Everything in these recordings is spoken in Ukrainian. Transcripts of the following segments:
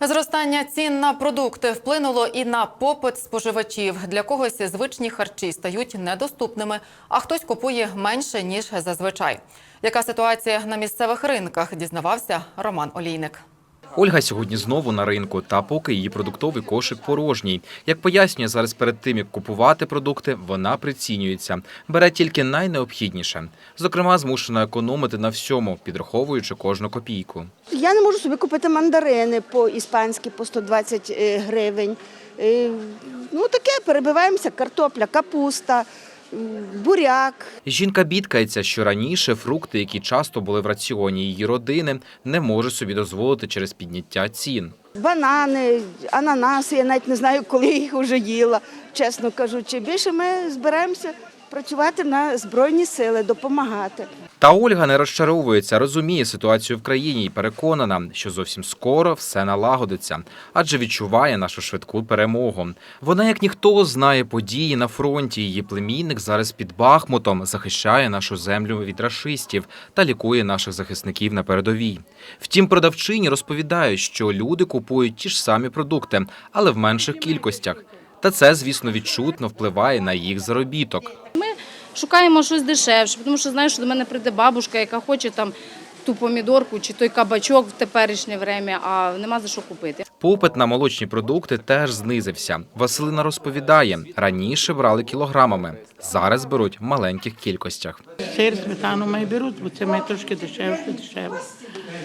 Зростання цін на продукти вплинуло і на попит споживачів. Для когось звичні харчі стають недоступними, а хтось купує менше ніж зазвичай. Яка ситуація на місцевих ринках? Дізнавався Роман Олійник. Ольга сьогодні знову на ринку, та поки її продуктовий кошик порожній. Як пояснює зараз перед тим, як купувати продукти, вона прицінюється, бере тільки найнеобхідніше. Зокрема, змушена економити на всьому, підраховуючи кожну копійку. Я не можу собі купити мандарини по іспанськи по 120 е, гривень. Е, Ну таке перебиваємося, картопля, капуста, буряк. Жінка бідкається, що раніше фрукти, які часто були в раціоні її родини, не може собі дозволити через підняття цін. Банани, ананаси, я навіть не знаю, коли їх вже їла, чесно кажучи. Більше ми збираємося працювати на Збройні сили, допомагати. Та Ольга не розчаровується, розуміє ситуацію в країні і переконана, що зовсім скоро все налагодиться, адже відчуває нашу швидку перемогу. Вона, як ніхто, знає події на фронті. Її племінник зараз під Бахмутом захищає нашу землю від рашистів та лікує наших захисників на передовій. Втім, продавчині розповідають, що люди купують ті ж самі продукти, але в менших кількостях. Та це, звісно, відчутно впливає на їх заробіток. Ми Шукаємо щось дешевше, тому що знаєш, що до мене прийде бабушка, яка хоче там ту помідорку чи той кабачок в теперішнє время, а нема за що купити. Попит на молочні продукти теж знизився. Василина розповідає, раніше брали кілограмами, зараз беруть в маленьких кількостях. Сир, сметану має беруть, бо це має трошки дешевше, дешевше.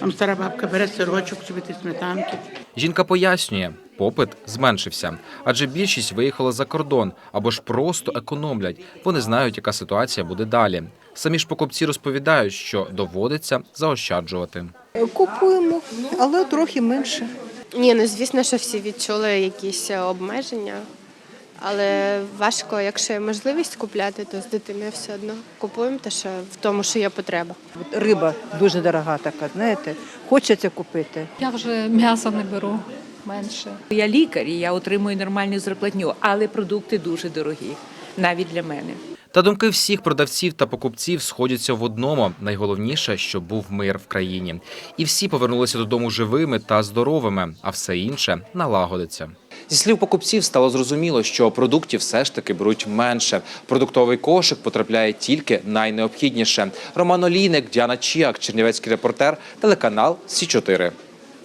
Там стара бабка бере сирочок, чи від сметанки. Жінка пояснює, попит зменшився, адже більшість виїхала за кордон або ж просто економлять, бо не знають, яка ситуація буде далі. Самі ж покупці розповідають, що доводиться заощаджувати. Купуємо, але трохи менше. Ні, ну звісно, що всі відчули якісь е, обмеження, але важко, якщо є можливість купляти, то з дитиною все одно купуємо, те, що в тому, що є потреба. Риба дуже дорога така, знаєте, хочеться купити. Я вже м'ясо не беру менше. Я лікар, і я отримую нормальну зарплатню, але продукти дуже дорогі, навіть для мене. Та думки всіх продавців та покупців сходяться в одному. Найголовніше, щоб був мир в країні, і всі повернулися додому живими та здоровими, а все інше налагодиться. Зі слів покупців стало зрозуміло, що продуктів все ж таки беруть менше. Продуктовий кошик потрапляє тільки найнеобхідніше. Роман Олійник, Діана Чіак, Чернівецький репортер, телеканал Сі 4